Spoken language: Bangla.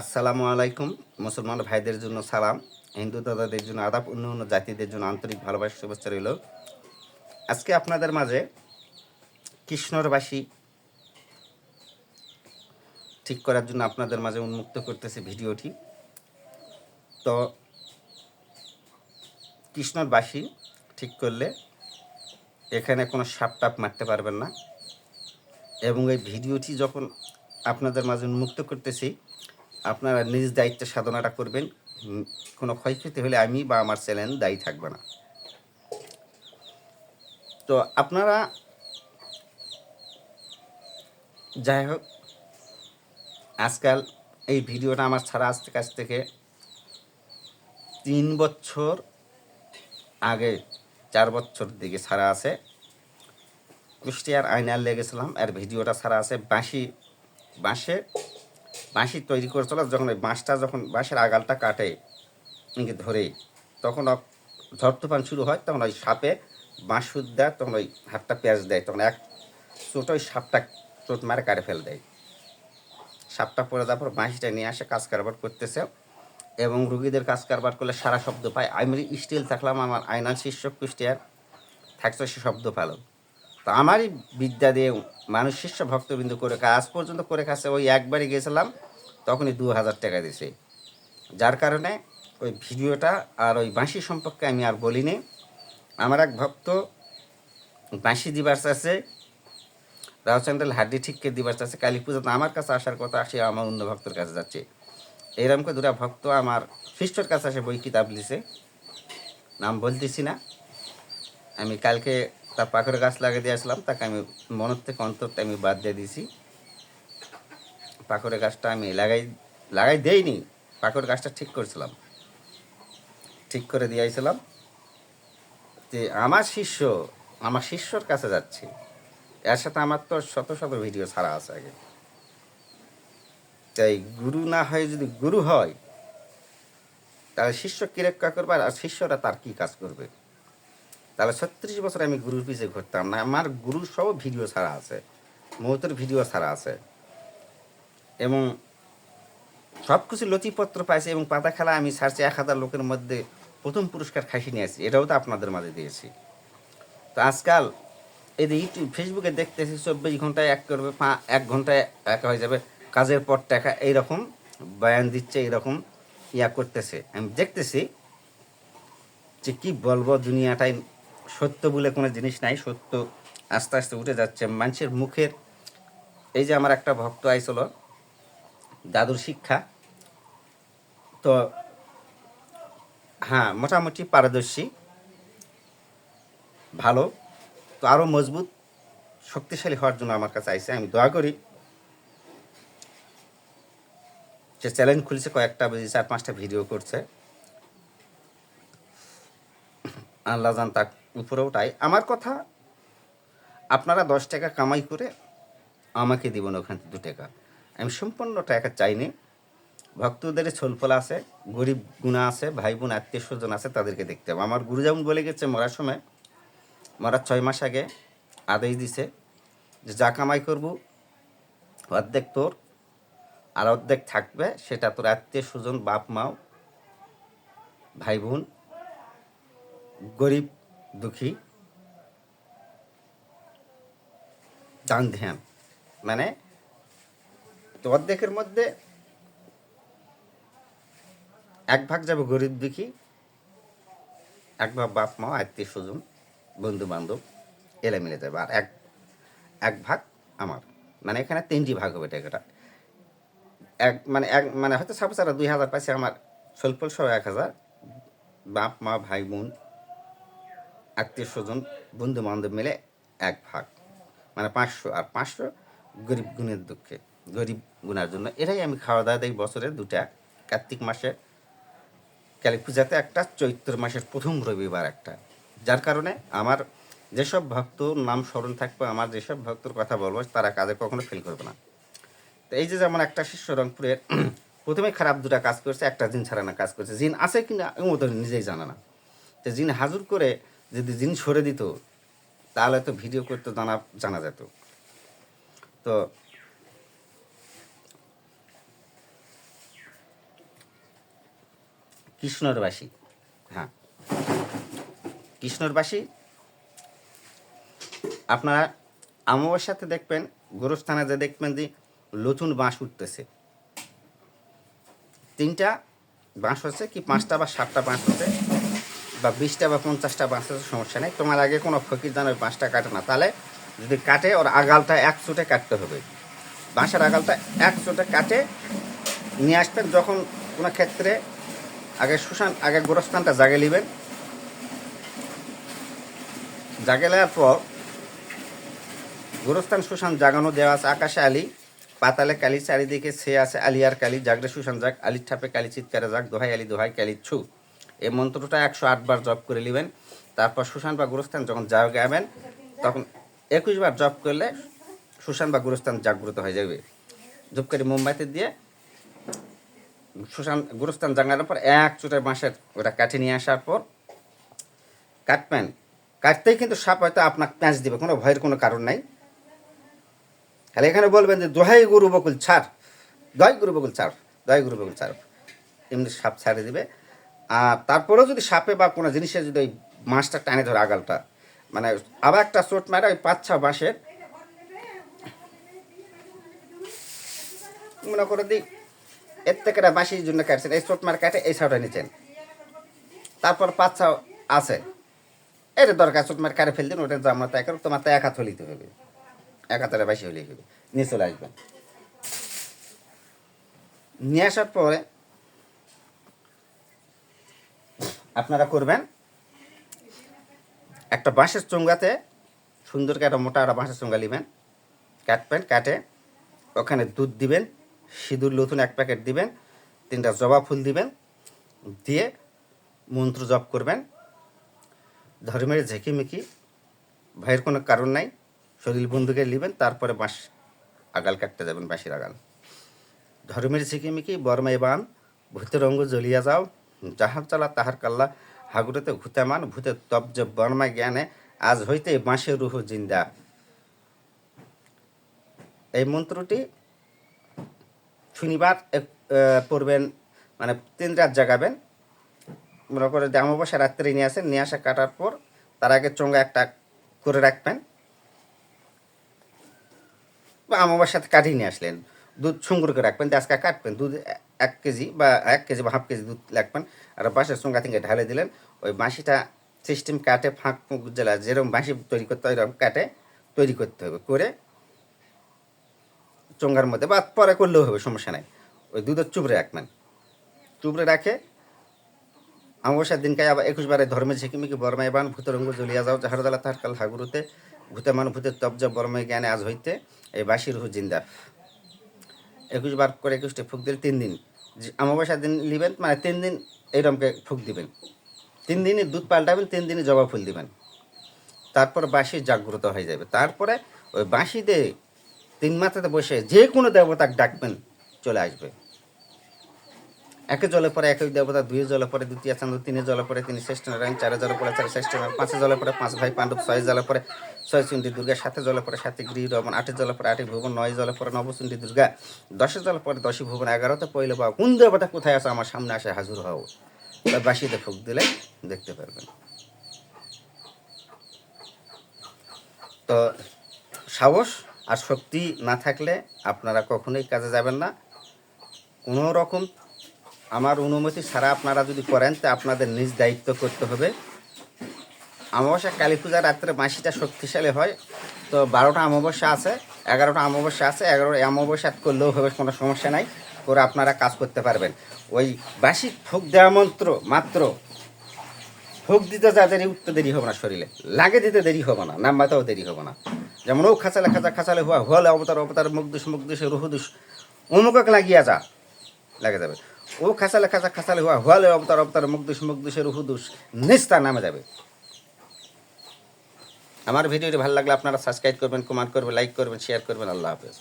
আসসালামু আলাইকুম। মুসলমান ভাইদের জন্য সালাম, হিন্দু দাদাদের জন্য আদাব, অন্য অন্য জাতিদের জন্য আন্তরিক ভালোবাসা, শুভেচ্ছা রইল। আজকে আপনাদের মাঝে কৃষ্ণরবাসী ঠিক করার জন্য আপনাদের মাঝে উন্মুক্ত করতেছে ভিডিওটি। তো কৃষ্ণর বাসি ঠিক করলে এখানে কোনো সাপ টাপ মারতে পারবেন না। এবং এই ভিডিওটি যখন আপনাদের মাঝে উন্মুক্ত করতেছি আপনারা নিজ দায়িত্বে সাধনাটা করবেন। কোনো ক্ষয়ক্ষতি হলে আমি বা আমার চ্যানেল দায়ী থাকবে না। তো আপনারা যাই হোক, আজকাল এই ভিডিওটা আমার ছাড়া আসতে কাছ থেকে তিন বছর আগে, চার বছর দিকে ছাড়া আছে। কুষ্টিয়ার আয়নার লেগেছিলাম, আর ভিডিওটা ছাড়া আছে বাঁশি বাঁশে বাঁশি তৈরি করেছিল যখন ওই বাঁশটা যখন বাঁশের আগালটা কাটে ধরে, তখন ধরতুফান শুরু হয়, তখন ওই সাপে বাঁশ সুদ দেয়, তখন ওই হাতটা পেঁয়াজ দেয়, তখন এক চোট ওই সাপটা চোট মারে কাটে ফেলে দেয়। সাপটা পরে যাওয়ার পর বাঁশিটা নিয়ে আসে, কাজ কারবার করতেছে এবং রুগীদের কাজ কারবার করলে সারা শব্দ পায়। আমি স্টিল থাকলাম, আমার আয়নাল শীর্ষক কুষ্টিয়ার থাকছে সে শব্দ পেল তো আমারই বিদ্যা দিয়ে মানুষ শিষ্য ভক্তবিন্দু করে আজ পর্যন্ত করে খাচ্ছে, ওই একবারই গেছিলাম, তখনই দু হাজার টাকা দিছে যার কারণে ওই ভিডিওটা আর ওই বাঁশি সম্পর্কে আমি আর বলিনি। আমার এক ভক্ত বাঁশি দিবার আছে রাওচান্ডাল হাড্ডি ঠিককে দিবার আছে, কালী পুজোতে আমার কাছে আসার কথা আসে আমার অন্য ভক্তের কাছে যাচ্ছে। এইরকম করে দুটা ভক্ত আমার শিষ্যর কাছে আসে বই কিতাব লিছে। নাম বলতেছি না। আমি কালকে তার পাখের গাছ লাগিয়ে দিয়ে আসলাম, তাকে আমি মনের থেকে অন্তরটা আমি বাদ দিয়ে দিয়েছি। পাখরের গাছটা আমি লাগাই লাগাই দেইনি পাখরের গাছটা ঠিক করেছিলাম। ঠিক করে দিয়েছিলাম যে আমার শিষ্য, আমার শিষ্যর কাছে যাচ্ছে। এর সাথে আমার তো শত শত ভিডিও ছাড়া আছে আগে। তাই গুরু না হয় যদি গুরু হয়, তাহলে শিষ্য কি রক্ষা করবে আর শিষ্যরা তার কি কাজ করবে? তাহলে ছত্রিশ বছর আমি গুরুর পিছে ঘুরতাম না। আমার গুরু সব ভিডিও ছাড়া আছে মহতের ভিডিও ছাড়া আছে। এবং সব কিছু নথিপত্র পাইছি এবং পাতা খেলা আমি ছাড়ছি এক হাজার লোকের মধ্যে প্রথম পুরস্কার খাইয়ে নিয়েছি এটাও তো আপনাদের মাঝে দিয়েছি। তো আজকাল এই যে ইউটিউব ফেসবুকে দেখতেছি চব্বিশ ঘন্টায় এক করবে পা এক ঘন্টায় এক হয়ে যাবে, কাজের পর টাকা এইরকম, বয়ান দিচ্ছে এইরকম, ইয়া করতেছে। আমি দেখতেছি যে কী বলব, দুনিয়াটাই সত্য বলে কোনো জিনিস নাই, সত্য আস্তে আস্তে উঠে যাচ্ছে। মানুষের মুখের, এই যে আমার একটা ভক্ত আইছিল দাদুর শিক্ষা, তো হ্যাঁ মোটামুটি পারদর্শী, ভালো, তো আরও মজবুত, শক্তিশালী হওয়ার জন্য আমার কাছে আইসে। আমি দোয়া করি সে চ্যালেঞ্জ খুলছে, কয়েকটা চার পাঁচটা ভিডিও করছে। আল্লাহ জান তার উপরে ওটাই আমার কথা, আপনারা দশ টাকা কামাই করে আমাকে দিবেন ওখান থেকে দু টাকা। আমি সম্পূর্ণ টাকা চাইনি। ভক্তদের ছলফল আছে, গরিব গুণা আছে ভাই বোন আত্মীয় স্বজন আছে, তাদেরকে দেখতে হবে। আমার গুরু যেমন বলে গেছে মরার সময়, মরার ছয় মাস আগে আদেশ দিছে যে যা কামাই করব, অর্ধেক তোর, আর অর্ধেক থাকবে, সেটা তোর আত্মীয় স্বজন, বাপ মাও ভাই বোন গরিব, দুঃখী দান ধ্যান মানে অর্ধেকের মধ্যে এক ভাগ যাবে গরিব, দুঃখী, এক ভাগ বাপ, মা, আত্মীয় স্বজন বন্ধু বান্ধব এলে মিলে যাবে, আর এক এক ভাগ আমার। মানে এখানে তিনটি ভাগ হবে টাকাটা এক মানে এক মানে হয়তো সাপোজ আর দুই হাজার পাইছে আমার স্বল্পল সহ এক হাজার, বাপ, মা, ভাই, বোন আত্মীয় স্বজন বন্ধু বান্ধব মিলে এক ভাগ। মানে পাঁচশো আর পাঁচশো গরিব গুণের দুঃখে। গরিব গুণার জন্য এটাই আমি খাওয়া দাওয়া দিই বছরে দুটা। কার্তিক মাসে কালী পূজাতে একটা, চৈত্র মাসের প্রথম রবিবার একটা। যার কারণে আমার যেসব ভক্ত নাম স্মরণ থাকবে, আমার যেসব ভক্তর কথা বলব, তারা কাজে কখনো ফেল করবে না। তো এই যে যেমন একটা শিষ্য রংপুরের প্রথমে খারাপ দুটা কাজ করছে, একটা জিন ছাড়া না কাজ করছে। জিন আছে কিনা, ও তো নিজেই জানে না। তো জিন হাজুর করে যদি জিন সরে দিত, তাহলে তো ভিডিও করতে জানা জানা যেত। তো কৃষ্ণর বাসি হ্যাঁ কৃষ্ণর বাসি আপনারা অমাবস্যাতে দেখবেন, গোরস্থানে যে দেখবেন যে নতুন বাঁশ উঠতেছে। তিনটা বাঁশ হচ্ছে কি, পাঁচটা বা সাতটা বাঁশ হচ্ছে। বা বিশটা বা পঞ্চাশটা বাঁশ হচ্ছে সমস্যা নেই। তোমার আগে কোনো ফকির দান ওই বাঁশটা কাটে না। তাহলে যদি কাটে, ওর আগালটা এক চোটে কাটতে হবে। বাঁশের আগালটা এক চোটে কাটে, নিয়ে আসবেন যখন কোনো ক্ষেত্রে আগে সুশান আগে গোরস্থানটা জাগে নেবেন। জাগে নেওয়ার পর গোরস্থান সুশান জাগানো দেওয়া আছে আকাশে আলী, পাতালে কালি চারিদিকে সে আছে আলিয়ার কালি জাগরে সুশান জাগ আলির ঠাপে কালি চিৎকারে যাক, দোহাই আলি, দোহাই কালি ছু। এই মন্ত্রটা একশো আটবার জপ করে নেবেন তারপর সুশান বা গুরুস্থান যখন জাগাবেন তখন একুশ বার জপ করলে সুশান বা গুরুস্থান জাগ্রত হয়ে যাবে। ধূপকারি মোমবাতি দিয়ে সুশান গুরুস্থান জাগানোর পর এক চোটের বাঁশের ওটা কাঠি নিয়ে আসার পর কাটবেন। কাটতেই কিন্তু সাপ হয়তো আপনাকে প্যাঁচ দিবে, কোনো ভয়ের কোনো কারণ নাই। খালি এখানে বলবেন যে, দোহাই গুরু বকুল ছাড় দয় গুরু বকুল ছাড় দয় গুরু বকুল ছাড়। এমনি সাপ ছাড়ে দিবে। আর তারপরেও যদি সাপে বা কোনো জিনিসে যদি ওই মাছটা টানে ধরে আগালটা মানে আবার একটা চোট মারে, ওই পাঁচ ছ বাঁশের। মনে করে দিই এর থেকে বাঁশির জন্য কাটছেন, এই চোট মার কাটে, এই সাউটা নিচ্ছেন তারপর পাঁচ ছ আছে। এটা দরকার, চোট মার কাটে ফেল দিন ওটা জামা তাই করো তোমার তো এক হাত হলিতে হবে। এক হাতের বেশি হলেই হবে। নিয়ে চলে আসবেন। নিয়ে আসার পরে আপনারা করবেন। একটা বাঁশের চোঙ্গাতে সুন্দর করে একটা মোটা একটা বাঁশের চোঙ্গা নেবেন। কাটবেন, কাটে। ওখানে দুধ দিবেন, সিঁদুর নতুন এক প্যাকেট দিবেন, তিনটা জবা ফুল দিবেন, দিয়ে মন্ত্র জপ করবেন। ধর্মের ঝেঁকিমেকি ভয়ের কোনো কারণ নাই। শরীর বন্ধুকে নেবেন, তারপরে বাঁশ আগাল কাটতে যাবেন, বাঁশের আগাল। ধর্মের ঝিকিমিকি বর্মাই বান, ভূতের অঙ্গ জ্বলিয়া যাও। যাহার চালা তাহার কাল্লা হাগুরেতে ভূতেমান ভূতে তব্জ বর্মা জ্ঞানে, আজ হইতে বাঁশের রুহ জিন্দা। এই মন্ত্রটি শনিবার পড়বেন মানে তিন রাত জাগাবেন। মনে করে যে অমাবস্যা রাত্রে নিয়ে আসেন, নিয়ে আসা কাটার পর তার আগে চোঙ্গা একটা করে রাখবেন। বা অমাবস্যাতে কাটিয়ে নিয়ে আসলেন। দুধ সুন্দর করে রাখবেন আজকে কাটবেন। দুধ এক কেজি বা এক কেজি বা হাফ কেজি দুধ রাখবেন আর বাঁশের চোঙ্গা থেকে ঢালে দিলেন, ওই বাঁশিটা সিস্টেম কাটে, ফাঁক জেলা যেরকম বাঁশি তৈরি করতে হয় এরকম কাটে, তৈরি করতে হবে। করে চোঙ্গার মধ্যে বা পরে করলেও হবে, সমস্যা নাই। ওই দুধের চুবড়ে রাখবেন। চুবড়ে রাখে, অমাবস্যার দিনকে আবার একুশ বারে ধর্মে ঝিকিমিকি বর্মায় বান ভূতরঙ্গ জ্বলিয়া যাও, যাহার দালা তাহার কাল হাগুরুতে ভূতে মান, ভূতের তবজ বর্ময় জ্ঞানে আজ হইতে, এই বাসির হু জিন্দা। একুশ বার করে একুশটি ফুক দিলে তিন দিন। অমাবস্যার দিন নিবেন মানে তিন দিন এইরকমকে ফুক দিবেন। তিন দিনই দুধ পাল্টাবেন, তিন দিনই জবা ফুল দিবেন। তারপর বাঁশি জাগ্রত হয়ে যাবে। তারপরে ওই বাঁশিতে তিন মাথাতে বসে যে কোনো দেবতাকে ডাকবেন, চলে আসবে। একে জলে পরে একই দেবতা দুই জলে পরে দ্বিতীয় চান্দ তিনে জলে পরে তিনি শ্রেষ্ঠ নারায়ণ চারে জলে পরে চারে শ্রেষ্ঠ নারায়ণ পাঁচে জলে পরে পাঁচ ভাই পাণ্ডব ছয় জলে পরে ছয় চুন্ডি দুর্গা সাথে জলে পরে সাথে গৃহ রমন আটে জলে পরে আটে ভুবন নয় জলে পরে নবচুন্ডি দুর্গা দশে জলে পরে দশই ভুবন এগারোতে পয়লে বা কোন দেবতা কোথায় আছে আমার সামনে আসে হাজুর হও তাই বাসিতে ফুক দিলে দেখতে পারবেন তো সাহস আর শক্তি না থাকলে আপনারা কখনোই কাজে যাবেন না কোনো রকম আমার অনুমতি ছাড়া আপনারা যদি করেন, তা আপনাদের নিজ দায়িত্ব করতে হবে। অমাবস্যা, কালী পূজার রাত্রে বাঁশিটা শক্তিশালী হয়। তো বারোটা অমাবস্যা আছে, এগারোটা অমাবস্যা আছে এগারো অমাবস্যা করলেও হবে, কোনো সমস্যা নাই। করে আপনারা কাজ করতে পারবেন। ওই বাঁশি ফুক দেওয়া মন্ত্র মাত্র। ফুক দিতে যাদের উঠতে দেরি হবে না শরীরে। লাগে দিতে দেরি হবে না নাম্বাতেও দেরি হবে না। যেমন, ও খাঁচালে খাঁচা, খাঁচালে হুয়া হলে অবতার অবতার, মুখ দুষ, মুখ মুখদুষ মুখদুষে রুহুদুষ অমুকক লাগিয়া যা, লাগে যাবে। ও খাসালে খাসা খাসালে হুয়া হওয়ালে অবতার অবতার মুখদুষ মুখদুষে রুহুদুষ নিস্তা নামে যাবে। আমার ভিডিওটি ভালো লাগলে আপনারা সাবস্ক্রাইব করবেন কমেন্ট করবেন লাইক করবেন শেয়ার করবেন, আল্লাহ হাফেজ।